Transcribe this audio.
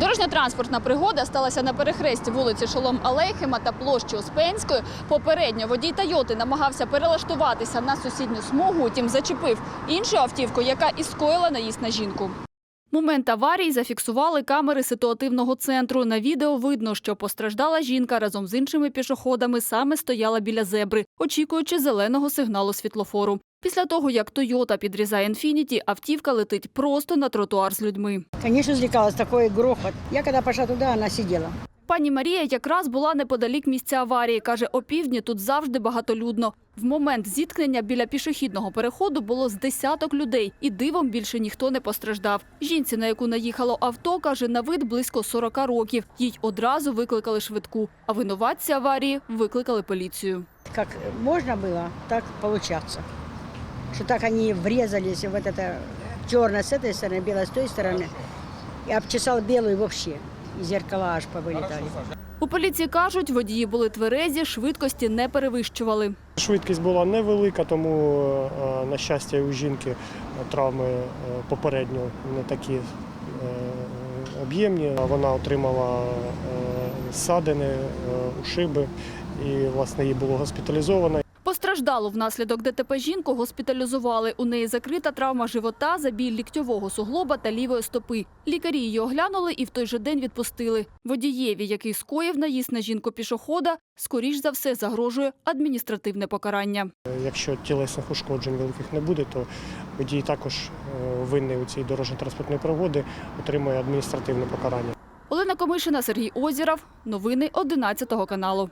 Дорожньо-транспортна пригода сталася на перехресті вулиці Шолом Алейхема та площі Успенської. Попередньо водій Тойоти намагався перелаштуватися на сусідню смугу, утім зачепив іншу автівку, яка і скоїла наїзд на жінку. Момент аварії зафіксували камери ситуативного центру. На відео видно, що постраждала жінка разом з іншими пішоходами саме стояла біля зебри, очікуючи зеленого сигналу світлофору. Після того, як Тойота підрізає «Інфініті», автівка летить просто на тротуар з людьми. Конечно, извлекалась такой грохот. Я когда пошла туда, она сидела. Пані Марія якраз була неподалік місця аварії. Каже, опівдні тут завжди багатолюдно. В момент зіткнення біля пішохідного переходу було з десяток людей, і дивом більше ніхто не постраждав. Жінці, на яку наїхало авто, каже, на вид близько 40 років. Їй одразу викликали швидку, а винуватці аварії викликали поліцію. Как можно было так получаться Что так они врезались в это черное с этой стороны, белое с той стороны. И обчесал белую вообще. И зеркала аж повылетали. У поліції кажуть, водії були тверезі, швидкості не перевищували. Швидкість була невелика, тому, е, на щастя, у жінки травми е, попередньо не такі е, об'ємні. Вона отримала е, ссадини е, у шиби і, власне, її було госпіталізовано. Постраждалу внаслідок ДТП жінку госпіталізували. У неї закрита травма живота, забій ліктьового суглоба та лівої стопи. Лікарі її оглянули і в той же день відпустили. Водієві, який скоїв наїзд на жінку пішохода, скоріш за все загрожує адміністративне покарання. Якщо тілесних ушкоджень великих не буде, то водій також е, винний у цій дорожньо-транспортній пригоді отримує адміністративне покарання. Олена Комишина, Сергій Озіров. Новини 11 каналу.